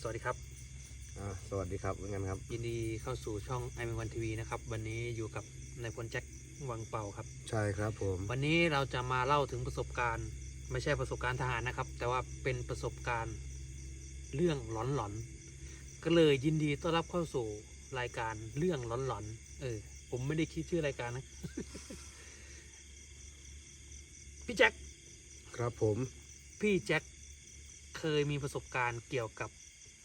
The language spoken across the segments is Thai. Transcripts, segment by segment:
สวัสดีครับ อ่าสวัสดีครับเหมือนกันครับ ยินดีเข้าสู่ช่องไอ n อวันทีวีนะครับ วันนี้อยู่กับนายพลแจ็ควังเป่าครับ ใช่ครับผม วันนี้เราจะมาเล่าถึงประสบการณ์ ไม่ใช่ประสบการณ์ทหารนะครับ แต่ว่าเป็นประสบการณ์เรื่องหลอนๆก็เลยยินดีต้อนรับเข้าสู่รายการเรื่องหลอนๆเออ ผมไม่ได้คิดชื่อรายการนะ พี่แจ็คครับผม พี่แจ็คเคยมีประสบการณ์เกี่ยวกับ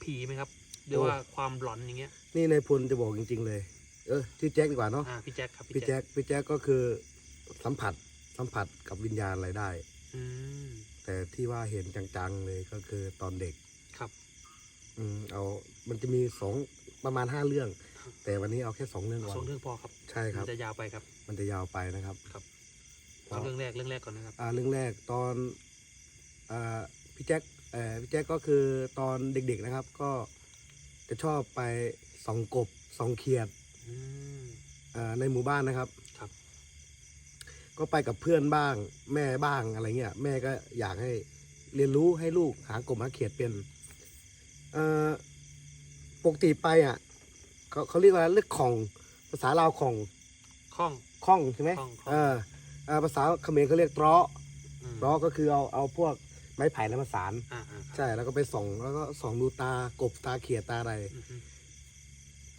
ผีไหมครับหรือว่าความหลอนอย่างเงี้ย นี่นายพลจะบอกจริง ๆ เลย เออชื่อแจ็คดีกว่าเนาะอ่าพี่แจ็คครับพี่แจ็คพี่แจ็คก็คือสัมผัสสัมผัสกับวิญญาณอะไรได้ อืมแต่ที่ว่าเห็นจังๆเลยก็คือตอนเด็ก ครับ อืมเอา มันจะมีสองประมาณห้าเรื่อง แต่วันนี้เอาแค่สองเรื่องก่อสองนเรื่องพอครับ ใช่คมัรับนจะยาวไปครับ มันจะยาวไปนะครับ ครับเอาเรื่องแรกเรื่องแรกก่อนนะครับ อ่าเรื่องแรกตอนอ่าพี่แจ็คเอ่อ พี่แจ็คก็คือตอนเด็กๆนะครับ ก็จะชอบไปส่องกบส่องเขียดอืมอ่าในหมู่บ้านนะครับครับ ก็ไปกับเพื่อนบ้าง แม่บ้างอะไรเงี้ยแม่ก็อยากให้เรียนรู้ให้ลูกหากบหาเขียดเป็นเอ่อปกติไปอะเขาเขาเรียกว่าเรียกของภาษาลาวของข้องข้องใช่ไหมข้องข้องเออเอ่อภาษาเขมรเขาเรียกเตราะอืมเตราะก็คือเอาเอาพวก ไม้ไผ่แล้วมาสาร อ่าอ่าครับใช่แล้วก็ไปส่องแล้วก็ส่องดูตากบตาเขียดตาอะไร อืมอืม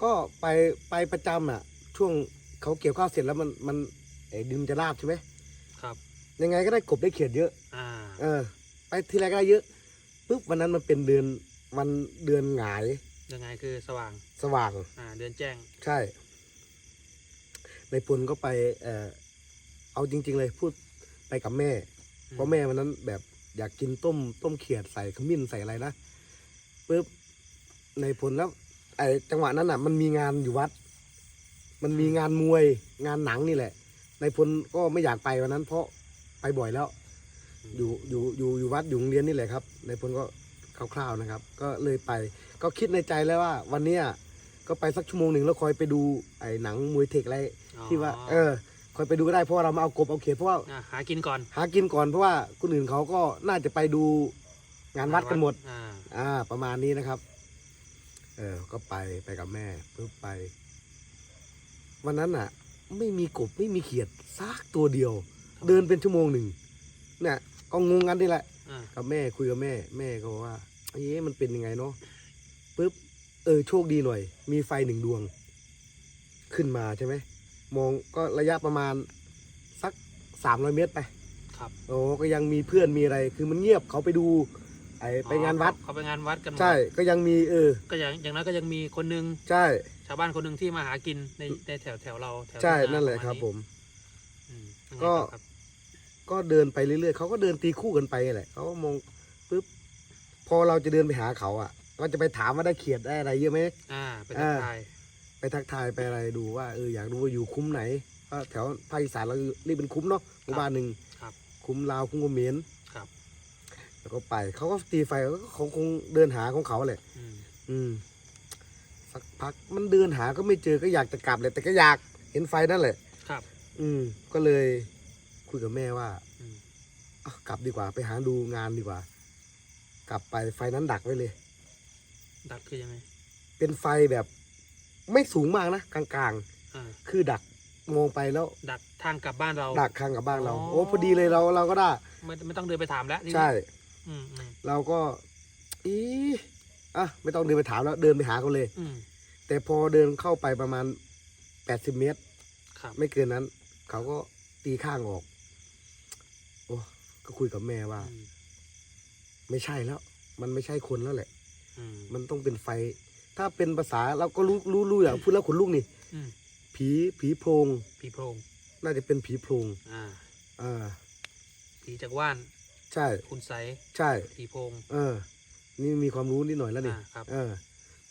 ก็ไปไปประจำอะ ช่วงเขาเกี่ยวข้าวเสร็จแล้วมันมันไอ้ดินมันจะราบใช่ไหมครับยังไงก็ได้กบได้เขียดเยอะ อ่าเออ ไปทีไรก็ได้เยอะปุ๊บวันนั้นมันเป็นเดือนวันเดือนหงายยังไงคือสว่างสว่าง อ่าเดือนแจ้งใช่ในพลก็ไปเออเอาจริง ๆ เลยพูดไปกับแม่ เพราะแม่วันนั้นแบบ อยากกินต้มต้มเขียดใส่ขมิ้นใส่อะไรนะปุ๊บในพลแล้วไอ้จังหวะนั้นอะ มันมีงานอยู่วัด มันมีงานมวยงานหนังนี่แหละ ในพลก็ไม่อยากไปวันนั้น เพราะไปบ่อยแล้ว อยู่อยู่อยู่อยู่วัดอยู่โรงเรียนนี่แหละครับ ในพลก็คร่าวๆนะครับ ก็เลยไป ก็คิดในใจแล้วว่า วันเนี้ยก็ไปสักชั่วโมงหนึ่งแล้วคอยไปดูไอ้หนังมวยเทคอะไรที่ว่า เออ คอยไปดูก็ได้เพราะว่าเรามาเอากบเอาเขียดเพราะว่าอ่าหากินก่อนหากินก่อนเพราะว่าคนอื่นเขาก็น่าจะไปดูงานวัดกันหมด อ่าอ่า ประมาณนี้นะครับ เออ ก็ไปไปกับแม่ปุ๊บไป วันนั้นอะ ไม่มีกบไม่มีเขียดซักตัวเดียว เดินเป็นชั่วโมงหนึ่งเนี่ยก็งงกันนี่แหละ อ่ากับแม่คุยกับแม่ แม่ก็บอกว่าเอ๊ะมันเป็นยังไงเนาะปุ๊บเออโชคดีหน่อย มีไฟหนึ่งดวง ขึ้นมาใช่ไหม มองก็ระยะประมาณสักสามร้อยเมตรไปครับโอ้ก็ยังมีเพื่อนมีอะไร คือมันเงียบเขาไปดูไอไปงานวัดอ๋อเขาไปงานวัดกันหมดใช่ก็ยังมีเออ ก็อย่างอย่างนั้นก็ยังมีคนหนึงใช่ ชาวบ้านคนหนึ่งที่มาหากินในในแถวแถวเราแถวใช่ทุ่งานั่นแหละปมาณครับผมอืมยังไงก็ ต่อครับก็เดินไปเรื่อยๆเขาก็เดินตีคู่กันไปแหละเขาก็มองปุ๊บพอเราจะเดินไปหาเขาอะ ก็จะไปถามว่าได้เขียดได้อะไรเยอะไหม อ่าเป็นทักทายไป ทักทายไปอะไรดูว่าเอออยากรู้ว่าอยู่คุ้มไหนก็แถวภาคอีสานเราเรียกเป็นคุ้มเนาะหมู่บ้านหนึ่งครับ คุ้มลาวคุ้มกเขมรครับ แล้วก็ไปเขาก็ตีไฟเขาคงเดินหาของเขาแหละ อืมอืมสักพักมันเดินหาก็ไม่เจอก็อยากจะกลับเลยแต่ก็อยากเห็นไฟนั่นแหละ ครับ อืม ก็เลยคุยกับแม่ว่าอืม อะกลับดีกว่าไปหาดูงานดีกว่า กลับไปไฟนั้นดักไว้เลย ดักคือยังไงเป็นไฟแบบ ไม่สูงมากนะกลางอ่าๆ คือดักมองไปแล้วดักทางกลับบ้านเรา ดักข้างกับบ้านเรา อ๋อ โอ้พอดีเลยเราเราก็ได้ ไม่ไม่ต้องเดินไปถามแล้วนี่ใช่ อืมอืมเราก็อีอะไม่ต้องเดินไปถามแล้วเดินไปหาเขาเลย อืมแต่พอเดินเข้าไปประมาณแปดสิบเมตร ครับไม่เกินนั้น เขาก็ตีข้างออก โอ้ก็คุยกับแม่ว่า อืมไม่ใช่แล้ว มันไม่ใช่คนแล้วแหละ อืมมันต้องเป็นไฟ ถ้าเป็นภาษาเราก็รู้รู้รู้อย่างพูดแล้วขนลุกนี่อืมผีผีโพรงผีโพรงน่าจะเป็นผีโพรงอ่า อ่าผีจากว่านใช่คุณไสใช่ ผีโพรง เออ นี่มีความรู้นิดหน่อยแล้วนี่อ่าครับ เออ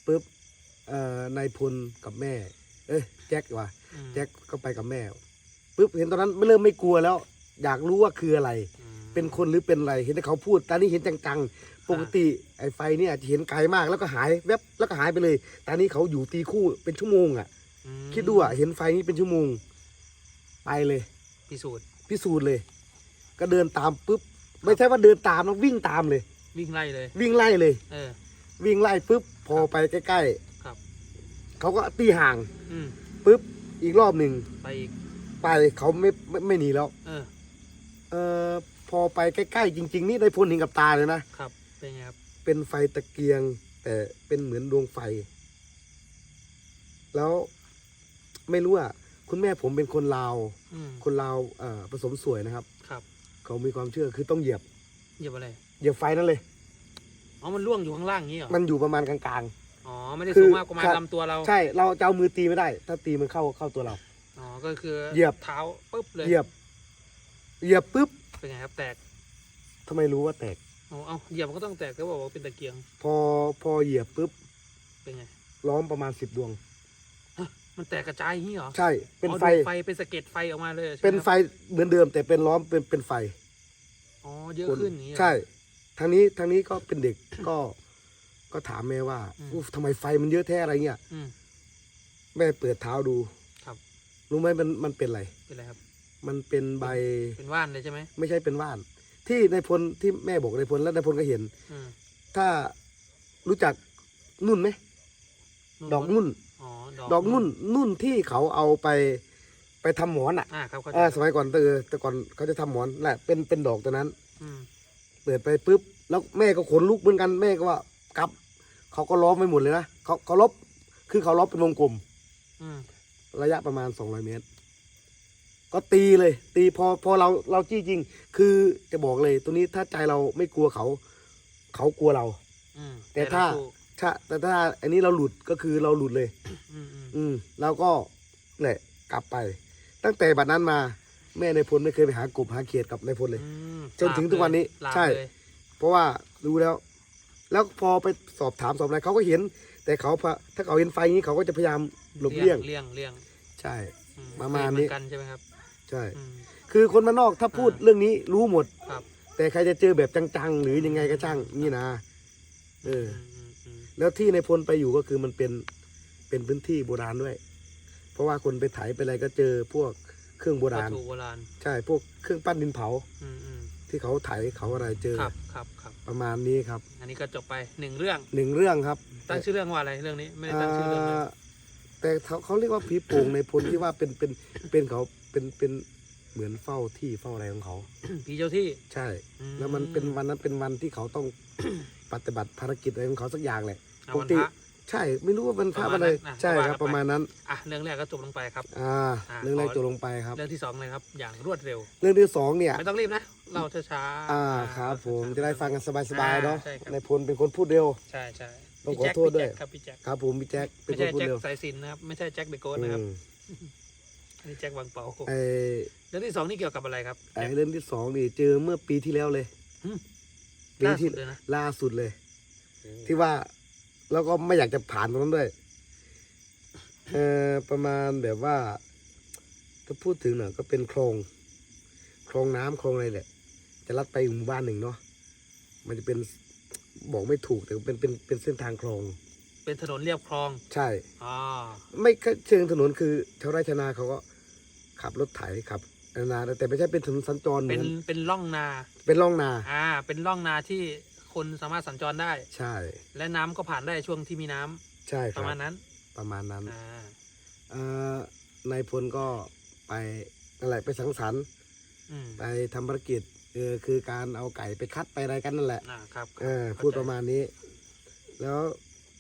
ปุ๊บเอ่อนายพลกับแม่ เอ้ยแจ็คว่ะอืมแจ็คก็ไปกับแม่ปุ๊บเห็นตอนนั้นไม่เริ่มไม่กลัวแล้ว อยากรู้ว่าคืออะไร อืมเป็นคนหรือเป็นอะไร เห็นแต่เขาพูดตอนนี้เห็นจังๆ ปกติไอ้ไฟเนี่ยจะเห็นไกลมากแล้วก็หายแวบแล้วก็หายไปเลยตอนนี้เขาอยู่ตีคู่เป็นชั่วโมงอะ อืมคิดดูอะเห็นไฟนี้เป็นชั่วโมง ไปเลย พิสูจน์พิสูจน์เลย ก็เดินตามปุ๊บไม่ใช่ว่าเดินตามนะวิ่งตามเลย วิ่งไล่เลย วิ่งไล่เลย เออ วิ่งไล่ปุ๊บพอไปใกล้ครับ ๆเขาก็ตีห่างอืมปุ๊บอีกรอบหนึ่งไปอีกไปเขาไม่ไม่ไม่หนีแล้ว เออ เออพอไปใกล้ๆจริง ๆ นี่ได้พลเห็นกับตาเลยนะครับ เป็นไงครับ เป็นไฟตะเกียง แต่เป็นเหมือนดวงไฟ แล้วไม่รู้อะคุณแม่ผมเป็นคนลาว อืมคนลาวเอ่อผสมสวยนะครับ ครับเขามีความเชื่อคือต้องเหยียบ เหยียบอะไรเหยียบไฟนั่นเลย อ๋อมันล่วงอยู่ข้างล่างอย่างนี้เหรอมันอยู่ประมาณกลาง อ๋อไม่ได้คือสูงมากประมาณครับ ลำตัวเราๆ ใช่เราจะเอามือตีไม่ได้ ถ้าตีมันเข้าเข้าตัวเรา อ๋อก็คือเหยียบ เท้าปุ๊บเลยเหยียบ เหยียบปุ๊บเป็นไงครับแตกทำไมรู้ว่าแตก อ๋อเอาเหยียบมันก็ต้องแตกก็บอกว่าเป็นตะเกียงพอพอเหยียบปุ๊บเป็นไงล้อมประมาณสิบดวง มันแตกกระจายอย่างนี้เหรอใช่เป็นอ๋อไฟดวงไฟเป็นสะเก็ดไฟออกมาเลยใช่หมเป็นไฟครับเหมือนเดิมแต่เป็นล้อมเป็นเป็นไฟอ๋อเยอะขึ้นอย่างนี้เหรอใช่ทางนี้ทางนี้ก็เป็นเด็กก็ก็ถามแม่ว่าอืมอุ๊ยทำไมไฟมันเยอะแท้อะไรเงี้ยอืมแม่เปิดเท้าดูครับ รู้ไหมมันมันเป็นอะไรเป็นไรครับ มันเป็นใบเป็นว่านเลยใช่ไหมไม่ใช่เป็นว่าน ที่ในพลที่แม่บอกในพลแล้วในพลก็เห็น อืมถ้ารู้จักนุ่นไหมดอกนุ่น อ๋อดอกนุ่นนุ่นที่เขาเอาไปไปทำหมอนอะอ่าครับเข้าใจเออสมัยก่อนเออแต่ก่อนเขาจะทำหมอนแหละเป็นเป็นดอกตัวนั้น อืมเปิดไปปุ๊บแล้วแม่ก็ขนลุกเหมือนกันแม่ก็ว่ากลับ เขาก็ล้อมไปหมดเลยนะเขาเขาลบคือเขาลบเป็นวงกลม อืมระยะประมาณ 200 เมตร ก็ตีเลย ตีพอพอเราเราจี้จริง คือจะบอกเลยตัวนี้ถ้าใจเราไม่กลัวเขา เขากลัวเรา อืมแต่ถ้า เรสู้ถ้าแต่ถ้าอันนี้เราหลุดก็คือเราหลุดเลย อืมอืมอืมเราก็แหละกลับไป ตั้งแต่บัดนั้นมาแม่ในายพลไม่เคยไปหากบหาเขียดกับในายพลเลย อืมจนถึงทุกวันนี้ลาบใช่เลยเพราะว่ารู้แล้ว แล้วพอไปสอบถามสอบอะไรเขาก็เห็น แต่เขาพะถ้าเขาเห็นไฟอย่างนี้เขาก็จะพยายามหลบเลี่ยงเลี่ยงเลี่ยงใช่ อืประมาณเคยเหนี้อนกันใช่ไหมครับ ใช่อืมคือคนมานนอกถ้าพูดอ่าเรื่องนี้รู้หมดครับ แต่ใครจะเจอแบบจังๆ หรือยังไงก็ช่างนี่นะเอออืมอืมอืมแล้วที่ในพลไปอยู่ก็คือมันเป็นเป็นพื้นที่โบราณด้วย เพราะว่าคนไปไถไปอะไรก็เจอพวกเครื่องโบวัตราณถุโบราณใช่ พวกเครื่องปั้นดินเผา อืมอืมที่เขาไถเขาอะไรเจอ ครับครับครับ ประมาณนี้ครับอันนี้ก็จบไปหนึ่งเรื่อง หนึ่งเรื่องครับ ตั้งชื่อเรื่องว่าอะไรเรื่องนี้ไม่ได้ตั้งชื่อเรื่องเลยอ่าแต่เขาเขาเรียกว่าผีโป่งในพลที่ว่าเป็นเป็นเป็นเขา เป็นเป็นเหมือนเฝ้าที่เฝ้าอะไรของเขา ผีเจ้าที่ ใช่ อืม แล้วมันเป็นวันนั้นเป็นวันที่เขาต้อง ปฏิบัติภารกิจอะไรของเขาสักอย่างแหละเอาวันปกติพระ ใช่ไม่รู้ว่าเป็นพระประมาอะณไรนั้นอะใช่ว่าครับกันไปประมาณนั้นอะเรื่องแรกก็จบลงไปครับ อ่า อ่าเรื่องแรกขอ จบลงไปครับ เรื่องที่สองเลยครับ อย่างรวดเร็ว เรื่องที่สองเนี่ย ไม่ต้องรีบนะ เราช้าๆอ่าครับผมจะได้ฟังกันสบายๆเนาะใช่ครับในพลเป็นคนพูดเร็ว ใช่ใช่ต้องพี่ขอแจ็คโทษด้วย พี่แจ็คครับพี่แจ็คครับผมพี่แจ็คเป็ไม่นคนใช่พูดแจ็คเร็วสายสินนะครับ ไม่ใช่แจ็คเดอะโกสอืนะครับมอัน นี้แจ็คบางเปาไอเรื่องที่สองนี่เกี่ยวกับอะไรครับไอเรื่องที่สองนี่เจอเมื่อปีที่แล้วเลยอืมปีล่าที่สุดเลยนะล่าสุดเลย ที่ว่าแล้วก็ไม่อยากจะผ่านตรงนั้นด้วยเออประมาณแบบว่าถ้าพูดถึงหน่อยก็เป็นคลองคลองน้ำคลองอะไรแหละ จะลัดไปหมู่บ้านหนึ่งเนาะมันจะเป็นบอกไม่ถูกแต่เป็นเป็นเป็นเส้นทางคลอง เป็นถนนเรียบคลอง ใช่อ๋อไม่แค่เชิงถนนคือชาวไร่ชาวนาเขาก็ ขับรถไถขับนาแต่ไม่ใช่เป็นถนนสัญจรเหเป็มืนอนเป็นร่องนา เป็นร่องนา อ่า เป็นร่องนาที่คนสามารถสัญจรได้ ใช่ และน้ำก็ผ่านได้ช่วงที่มีน้ำใช่คปรับระมาณนั้น ประมาณนั้นอ่าเอ่อนายพลก็ไปอะไรไปสังสรรค์อืมไปทำภารกิจเออคือการเอาไก่ไปคัดไปอะไรกันนั่นแหละอ่าครับเออเข้พูดใจประมาณนี้ แล้ว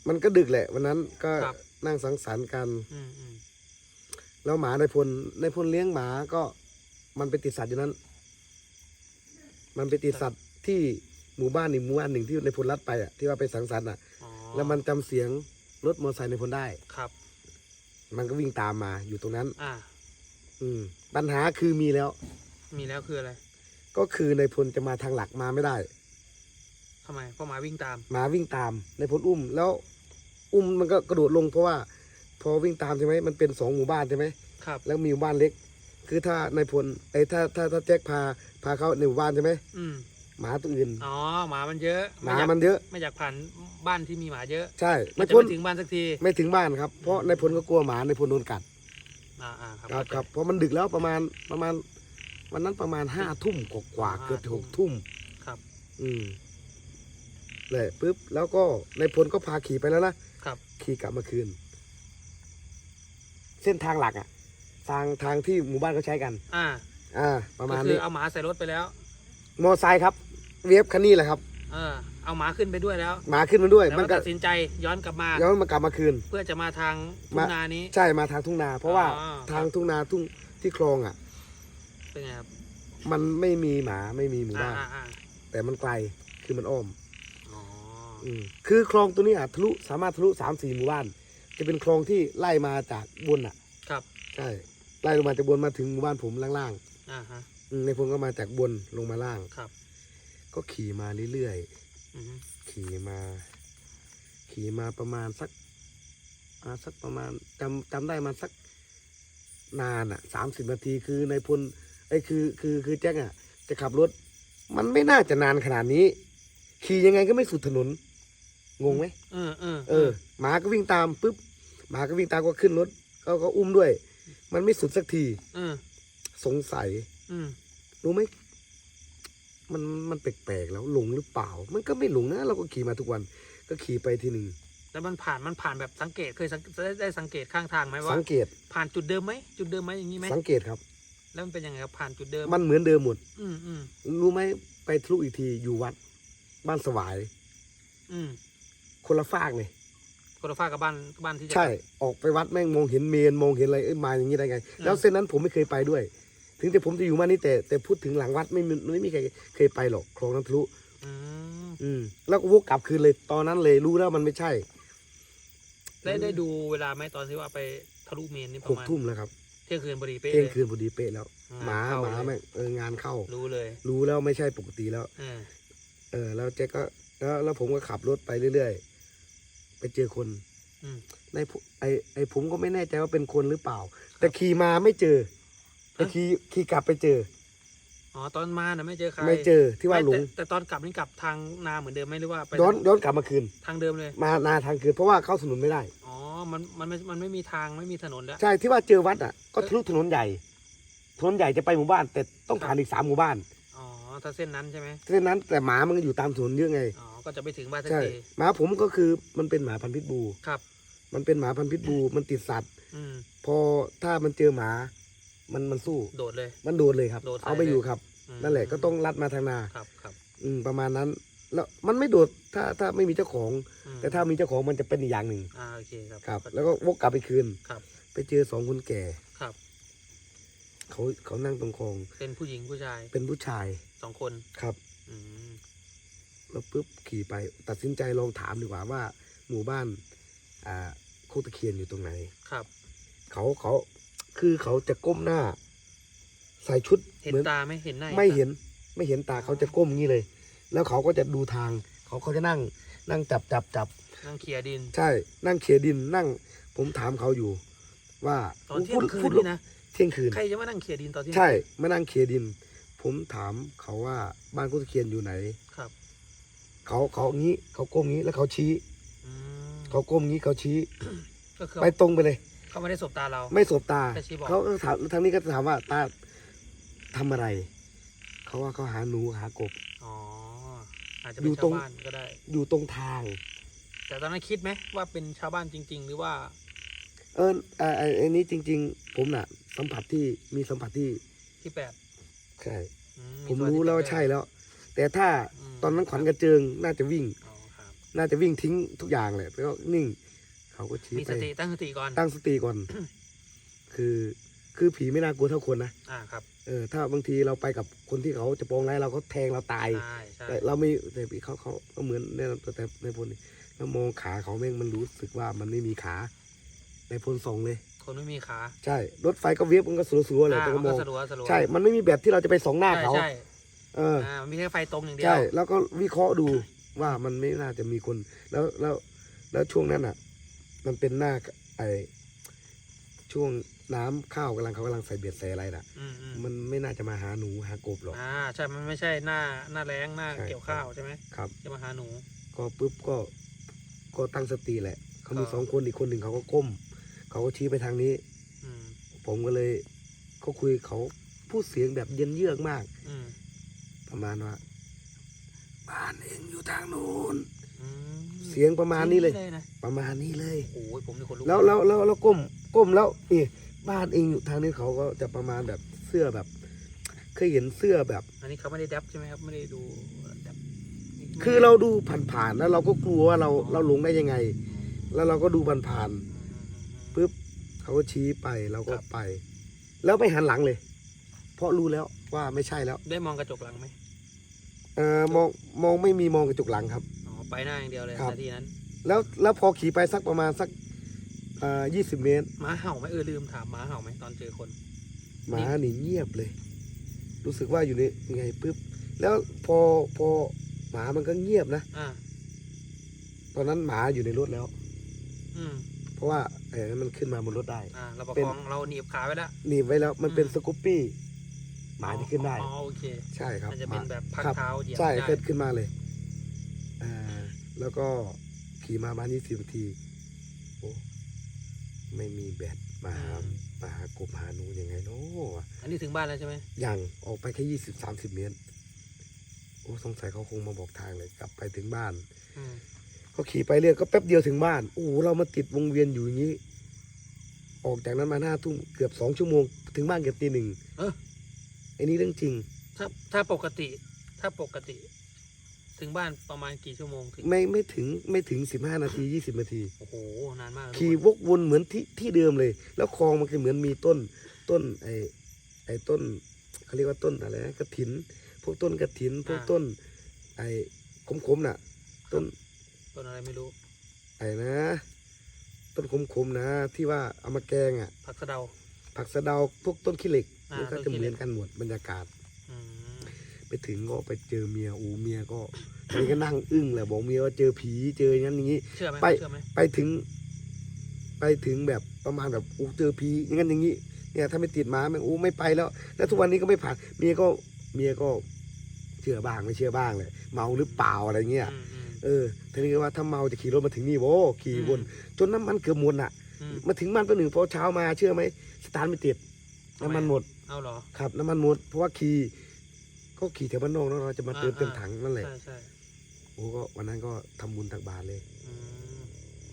มันก็ดึกแหละ วันนั้นก็ครับนั่งสังสรรค์กันอืมอืม แล้วหมานายพลนายพลเลี้ยงหมาก็มันไปติดสัตว์อยู่นั้น มันไปติดสัตว์ที่หมู่บ้านหนึ่งหมู่บ้านหนึ่งที่นายพลลัดไปอะที่ว่าไปสังสรรค์อะ อ๋อแล้วมันจำเสียงรถมอเตอร์ไซค์นายพลได้ ครับ มันก็วิ่งตามมาอยู่ตรงนั้น อ่า อืมปัญหาคือมีแล้ว มีแล้วคืออะไรก็คือนายพลจะมาทางหลักมาไม่ได้ทำไมเพราะหมาวิ่งตาม หมาวิ่งตามนายพลอุ้มแล้ว อุ้มมันก็กระโดดลงเพราะว่า พอวิ่งตามใช่ไหมมันเป็นสองหมู่บ้านใช่ไหมครับ แล้วมีหมู่บ้านเล็ก คือถ้านายพลไอ้ยถ้าถ้าถ้าแจ็คพาพาเข้าในหมู่บ้านใช่ไหมอืมหมาตัวอื่นอ๋อหมามันเยอะหไอมายกมันเยอะไม่อยากผ่านบ้านที่มีหมาเยอะใช่มันนายจะพลไม่ถึงบ้านสักทีไม่ถึงบ้านครับเพราะนายพลก็กลัวหมานายพลโดนกัดอ่าอ่าครับครับเข้าใจครับเพราะมันดึกแล้วประมาณประมาณ วันนั้นประมาณห้าทุ่มกว่าๆเกือบจะหกทุ่ม ครับ อืมเลยปุ๊บแล้วก็นายพลก็พาขี่ไปแล้วนะครับ ขี่กลับมาคืน เส้นทางหลักอะทางทางที่หมู่บ้านเขาใช้กัน อ่าอ่า ประมาณก็คืนี้อเอาหมาใส่รถไปแล้วมอไซค์ครับเวฟคันนี้แหละครับเออเอาหมาขึ้นไปด้วยแล้วหมาขึ้นมาด้วยแล้วมันก็ก็ตัดสินใจย้อนกลับมา ย้อนมากลับมาคืน เพื่อจะมาทางทุ่มางนานี้ ใช่มาทางทุ่งนา เพราะว่าอ๋อทางทุ่งนาทุ่งที่คลองอะ เป็นไงครับมันไม่มีหมาไม่มีหมู่อ่าบ้านอ่าอ่าแต่มันไกลคือมันอ้อม อ๋ออืมคือคลองตัวนี้อะทะลุสามารถทะลุสามสี่หมู่บ้าน จะเป็นคลองที่ไล่มาจากบนอะ ครับ ใช่ไล่ลงมาจากบนมาถึงหมู่บ้านผมล่างอ่าฮะๆอืมในพลก็มาจากบนลงมาล่าง ครับก็ขี่มาเรื่อยอือฮึๆขี่มา ขี่มาประมาณสักอ่าสักประมาณจำจำได้มาสักนานอะสามสิบนาทีคือในพลไอ้ยคือคือคือแจ็คอะ จะขับรถ มันไม่น่าจะนานขนาดนี้ ขี่ยังไงก็ไม่สุดถนน งงไหม เออเออเออหมาก็วิ่งตามปุ๊บ หมาก็วิ่งตามก็ขึ้นรถก็ก็อุ้มด้วย มันไม่สุดสักทีเออสงสัย อืมรู้ไหมมันมันแปลกๆแล้วหลงหรือเปล่า มันก็ไม่หลงนะเราก็ขี่มาทุกวัน ก็ขี่ไปทีหนึ่งแล้วมันผ่านมันผ่านแบบสังเกตเคยสังได้ได้สังเกตข้างทางไหมว่าสังเกตผ่านจุดเดิมไหมจุดเดิมไหมอย่างนี้ไหมสังเกตครับ แล้วมันเป็นยังไงครับผ่านจุดเดิมมันเหมือนเดิมหมด อืมอืมรู้ไหมไปทะลุอีกทีอยู่วัด บ้านสวาย อืมคนละฟากเลย คนละฝ้ากกับบ้านบ้านที่จะใช่ ออกไปวัดแม่งมองเห็นเมนมองเห็นอะไรเอ้ยมาอย่างนี้ได้ไงอืมแล้วเส้นนั้นผมไม่เคยไปด้วย ถึงแต่ผมจะอยู่มานี่แต่แต่พูดถึงหลังวัดไม่มีไม่มีใครเคยไปหรอกคลองน้ำทะลุอืมอืมแล้วก็วกกลับคืนเลยตอนนั้นเลยรู้แล้วมันไม่ใช่ได้ได้ดูเวลาไหมตอนที่ว่าไปทะลุเมนนี่ปหระกมาณทุ่มแล้วครับเที่ยงคืนพอดีเป๊ะเที่ยงเลยคืนพอดีเป๊ะแล้ว หมาเข้หมาเลยแม่งเอองานเข้า รู้เลยรู้แล้วไม่ใช่ปกติแล้วเออเออแล้วแจ็คก็แล้วแล้วผมก็ขับรถไปเรื่อยๆ ไปเจอคนอืม ในผมไอไอผมก็ไม่แน่ใจว่าเป็นคนหรือเปล่า แต่ขี่มาไม่เจอแต่ฮะ ขี่ขี่กลับไปเจอ อ๋อตอนมาน่ะไม่เจอใครไม่เจอที่ว่าหลงแต่แต่ตอนกลับนี่กลับทางนาเหมือนเดิมไหมหรือว่าไปย้อนย้อนกลับมาคืน ทางเดิมเลย มานาทางคืนเพราะว่าเข้าถนนไม่ได้ อ๋อ มันมันไม่มันไม่มีทางไม่มีถนนแล้ว ใช่ที่ว่าเจอวัดอะก็ทะลุถนนใหญ่ถนนใหญ่จะไปหมู่บ้าน แต่ต้องผ่านอีกสามหมู่บ้านอ๋อ ถ้าเส้นนั้นใช่ไหม เพราะฉะนั้นแต่หมามันก็อยู่ตามถนนเยอะไง อ๋อ ก็จะไปถึงบ้านทันใช่ทีหมาผมก็คือมันเป็นหมาพันธุ์พิษบู ครับ มันเป็นหมาพันธุ์พิษบูมันติดสัตว์ อืมพอถ้ามันเจอหมา มันมันสู้ โดดเลย มันโดนเลยครับ โดดใส่เอาไปอยู่ครับ อืมนั่นแหละก็ต้องลัดมาทางนา ครับครับอืมประมาณนั้น แล้วมันไม่โดดถ้าถ้าไม่มีเจ้าของ อืมแต่ถ้ามีเจ้าของมันจะเป็นอีกอย่างหนึ่งอ่าโอเคครับครับ แล้วก็วกกลับไปคืน ครับไปเจอสองคนแก่ครับ เขาเขานั่งตรงคลองเป็นผู้หญิงผู้ชายเป็นผู้ชายสองคนครับ อืม แล้วปุ๊บขี่ไปตัดสินใจลองถามดีกว่าว่า หมู่บ้านอ่าโคกตะเคียนอยู่ตรงไหนครับ เขาเขาคือเขาจะก้มหน้า ใส่ชุดเห็นเหมือนตาไหมเห็นหน้าไม่เห็นไม่เห็นตาเขาจะก้มงี้เลย แล้วเขาก็จะดูทาง เขาเขาจะนั่ง นั่งจับจับจับ นั่งเคลียร์ดิน ใช่ นั่งเขียดินนั่ง ผมถามเขาอยู่ ว่าตอนเที่ยงคืนพูดนี่นะเที่ยงคืน ใครจะมานั่งเคลียร์ดินตอนเที่ยงใช่มานั่งเขียดิน ผมถามเขาว่าบ้านโคกตะเคียนอยู่ไหน ครับ เขาเขางี้เขาก้มงี้แล้วเขาชี้ อืมเขาก้มงี้เขาชี้ ก็คือไปตรงไปเลย เขาไม่ได้สบตาเรา ไม่สบตาแต่ชี้บอก เขาก็ถามทางนี้ก็ถามว่าตาทำอะไร เขาว่าเขาหาหนูหากบ อ๋ออาจจะอเป็ยู่นตรชาง วบ้านก็ได้ อยู่ตรงทาง แต่ตอนนั้นคิดไหมว่าเป็นชาวบ้านจริง ๆ หรือว่า เออไอ้ไอ้ไอ้นี้จริง ๆ ผมน่ะ สัมผัสที่มีสัมผัสที่ที่แปดใช่ อืผมตัวรู้ที่แล้วแปว่าดใช่แล้ว แต่ถ้าม ตอนนั้นขวัญกระเจิงน่าจะวิ่ง อ๋อครับน่าจะวิ่งทิ้งทุกอย่างแหละแล้วก็นิ่ง เขาก็ชี้มีไปสติตั้งสติก่อนตั้งสติก่อน คือคือผีไม่น่ากลัวเท่าคนนะอ่าครับเออถ้าบางทีเราไปกับคนที่เขาจะปองร้ายเราก็แทงเราตาย ใช่ใช่แต่เราไม่แต่เขาเขาก็เหมือนในแต่ในพลนี่แล้วมองขาเขาแม่งมันรู้สึกว่ามันไม่มีขาในพลส่องเลย คนไม่มีขาใช่ รถไฟก็เวียบมันก็สัวๆเลยอ่าแต่ก็มันมก็อง สลัวสลัวใช่ มันไม่มีแบบที่เราจะไปส่องหน้าใช่เขา ใช่ เอออ่ามีแค่ไฟตรงอย่างเดียวใช่แล้วก็วิเคราะห์ดูว่ามันไม่น่าจะมีคน แล้วแล้วแล้วช่วงนั้นอะ มันเป็นหน้าไอช่วงน้ำข้าวกำลังเขากำลังใส่เบียดใส่อะไรน่ะ อืมอืมมันไม่น่าจะมาหาหนูหากบหรอก อ่าใช่มันไม่ใช่หน้าหน้าแรงหน้าใช่ เกี่ยวข้าวใช่ไหมครับ จะมาหาหนู ก็ปุ๊บก็ก็ตั้งสติแหละเขามีอ่าสองคนอีกคนหนึ่งเขาก็ก้ม เขาก็ชี้ไปทางนี้ อืมผมก็เลยก็คุยเขาพูดเสียงแบบเย็นเยือกมาก อืม ประมาณว่าบ้านเองอยู่ทางนู้นอเสียงประมาณนี้เลย นะประมาณนี้เลย โอ้ยผมนี่คนลุกแล้วแล้วแล้วแล้วก้มก้มแล้วนี่บ้านเองอยู่ทางนี้เขาก็จะประมาณแบบเสื้อแบบ เคยเห็นเสื้อแบบ อันนี้เขาไม่ได้ดับใช่ไหมครับไม่ได้ดูดับคือเราดูผ่านๆแล้วเราก็กลัวว่าเราเราหลงได้ยังไง แล้วเราก็ดูผ่านๆปุ๊บเขาก็ชี้ไปเราก็ไป แล้วไม่หันหลังเลย เพราะรู้แล้วว่าไม่ใช่แล้ว ได้มองกระจกหลังไหม เออมองมองไม่มีมองกระจกหลังครับ อ๋อไปหน้าอย่างเดียวเลยครับ นาทีนั้นแล้วแล้วพอขี่ไปสักประมาณสักอ่ายี่สิบเมตรหมาเห่าไหมเออลืมถามหมาเห่าไหมตอนเจอคน หมาหนีเงียบเลย รู้สึกว่าอยู่ในไงปุ๊บแล้วพอพอหมามันก็เงียบนะอ่า ตอนนั้นหมาอยู่ในรถแล้ว อืมเพราะว่าเออมันขึ้นมาบนรถได้ อ่าเราประเป็นคองเราหนีบขาไว้แล้ว หนีบไว้แล้วมันเป็นอืม สกูปปี้ หมาจะขึ้นได้ อ๋อโอเคใช่ครับมันจะหเป็มานแบบพักครับ เท้าเหยียบใช่ได้เกิดขึ้นมาเลยอ่าแล้วก็ขี่มาประมาณยี่สิบนาทีโอ้ไม่มีแบตมาหามาหากบหาหนูยังไงเนาะอันนี้ถึงบ้านแล้วใช่ไหมยังออกไปแค่ยี่สิบสามสิบเมตร โอ้สงสัยเขาคงมาบอกทางเลยกลับไปถึงบ้าน อืมเขาขี่ไปเรื่อยก็แป๊บเดียวถึงบ้านโอ้โหเรามาติดวงเวียนอยู่อย่างนี้ ออกจากนั้นมาห้าทุ่มเกือบสองชั่วโมง ถึงบ้านเกือบตีหนึ่งเออไอ้นี่เรื่องจริง ถ้าถ้าปกติ ถ้าปกติ ถึงบ้านประมาณกี่ชั่วโมงถึงไม่ไม่ถึงไม่ถึงสิบห้านาทียี่สิบนาที โอ้โหนานมากเลยขี่วกวนเหมือนที่ที่เดิมเลย แล้วคลองมันก็เหมือนมีต้นต้นไอ้ไอ้ต้นเขาเรียกว่าต้นอะไรนะกระถิน พวกต้นกระถิน พวกต้น ไอ้ขมๆน่ะ ต้นต้นอะไรไม่รู้ ไอ้นะ ต้นขมๆนะ ที่ว่าเอามาแกงอะ ผักสะเดา ผักสะเดาพวกต้นขี้เหล็กอ่า มัมันก็ต้จะนขี้เหเหล็มืกอนกันหมดบรรยากาศอืมไปถึงก็ไปเจอเมียอูเมียก็ทีนี้ก็นั่งอึ้งแหละบอกเมียว่าเจอผีเจออย่างนั้นอย่างนี้เชื่อไหมไปเชื่อไหมไปถึง ไปถึงแบบประมาณแบบอู้เจอผีอย่างนั้นอย่างนี้เนี่ยถ้าไม่ติดหมาแม่งอู้ไม่ไปแล้ว แล้วทุกวันนี้ก็ไม่ผ่านเมียก็เมียก็เชื่อบ้างไม่เชื่อบ้างเลยเมาหรือเปล่าอะไรเงี้ยอืมอืมเออทีนี้ก็ว่าถ้าเมาจะขี่รถมาถึงนี่โว้ขี่วนอืมจนน้ำมันเกือบหมดอะอืมมาถึงบ้านตัวหนึ่งพอเช้ามาเชื่อไหมสตาร์ทไม่ติดทำไมน้ำมันหมด เอาเหรอ ครับน้ำมันหมด เพราะว่าขี่ก็ขี่แถวบ้านนอกแล้วเราจะมาเติมอ่า เต็มถังนั่นแหละใช่ใช่โอ้ก็วันนั้นก็ทำบุญตักบาตรเลย อืม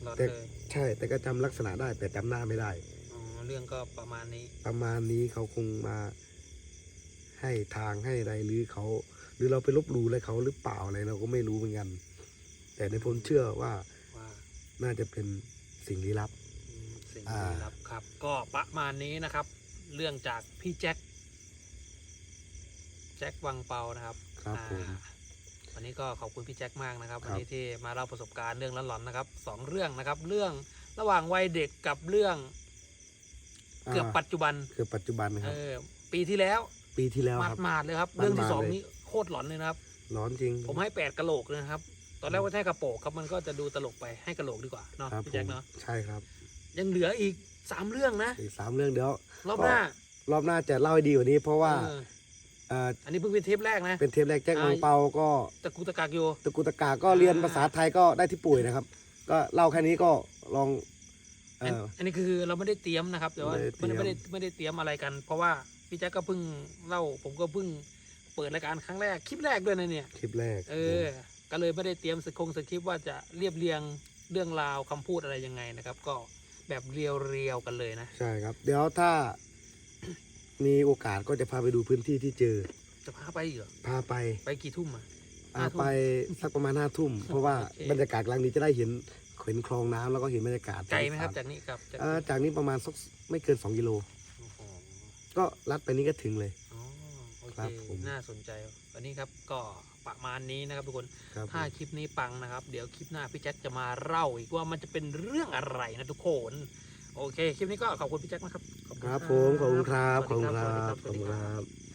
หลอดแต่ เลยใช่ แต่ก็จำลักษณะได้ แต่จำหน้าไม่ได้ อ๋อเรื่องก็ประมาณนี้ ประมาณนี้เขาคงมา ให้ทางให้อะไรหรือเขา หรือเราไปลบหลู่อะไรเขาหรือเปล่าอะไรเราก็ไม่รู้เหมือนกัน แต่ในพลเชื่อว่าว่าน่าจะเป็นสิ่งลี้ลับ อืมสิ่งอ่าที่รับครับ ก็ประมาณนี้นะครับ เรื่องจากพี่แจ็คแจ็ควังเปานะครับครับผมอ่าวันนี้ก็ขอบคุณพี่แจ็คมากนะครับครับวันนี้ที่มาเล่าประสบการณ์เรื่องหลอนๆนะครับสองเรื่องนะครับ เรื่องระหว่างวัยเด็กกับเรื่อง เกือบปัจจุบันเกือบปัจจุบันนะคเอรับอปีที่แล้ว ปีที่แล้วมาคดรับมาดๆเลยครับหมาดๆเรื่องที่สองเลยนี้โคตรหลอนเลยนะครับร้อนจริง ผมให้แปดกะโหลกเลยนะครับ ตอนแรกว่าให้กระโปรงครับมันก็จะดูตลกไปให้กะโหลกดีกว่าเนาะครับพี่ผแจ็มคเนาะใช่ครับ ยังเหลืออีกสามเรื่องนะอีกสามเรื่องเดี๋ยวรอบหน้า รอบหน้าจะเล่าให้ดีกว่านี้ เพราะว่าเออเอ่ออันนี้เพิ่งเป็นเทปแรกนะ เป็นเทปแรกแจ็คอ่ามังเปาก็ตะกุตะกากอยู่ตะกุตะกาก็เรียนภาษาไทยก็ได้ที่ปุ๋ยนะครับ ก็เล่าแค่นี้ก็ลองเออันออันนี้คือเราไม่ได้เตรียมนะครับแต่ว่าไม่ไม่ได้ได้เตรียมไม่ได้ไม่ได้เตรียมอะไรกัน เพราะว่าพี่แจ็คก็เพิ่งเล่า ผมก็เพิ่งเปิดรายการครั้งแรกคลิปแรกด้วยนะเนี่ยคลิปแรก เออ ก็เลยไม่ได้เตรียมสคงสคริปต์ว่าจะเรียบเรียงเรื่องราวคำพูดอะไรยังไงนะครับ ก็ แบบเรียวๆกันเลยนะ ใช่ครับ เดี๋ยวถ้ามีโอกาสก็จะพาไปดูพื้นที่ที่เจอ จะพาไปอีกเหรอพาไปไปกี่ทุ่มอะ อ่าห้าทุ่ม ไปสักประมาณห้าทุ่ม เพราะว่าโอเค บรรยากาศกลางนี้จะได้เห็นเห็นคลองน้ำแล้วก็เห็นบรรยากาศไกลไหมครับจากนี้ครับจากอ่าจากนี้ประมาณสักไม่เกินสองกิโล โอ้โหก็ลัดไปนี้ก็ถึงเลย อ๋อโอเคครับผม น่าสนใจวันนี้ครับก็ ประมาณนี้นะครับทุกคนครับถ้าคลิปนี้ปังนะครับ เดี๋ยวคลิปหน้าพี่แจ็คจะมาเล่าอีกว่ามันจะเป็นเรื่องอะไรนะทุกคน โอเค คลิปนี้ก็ขอบคุณพี่แจ็คนะครับขอบคณรับผมขอบคุณครับสขอบวัคุสณดีครับสขวัอบสดีคุณคครัรับบ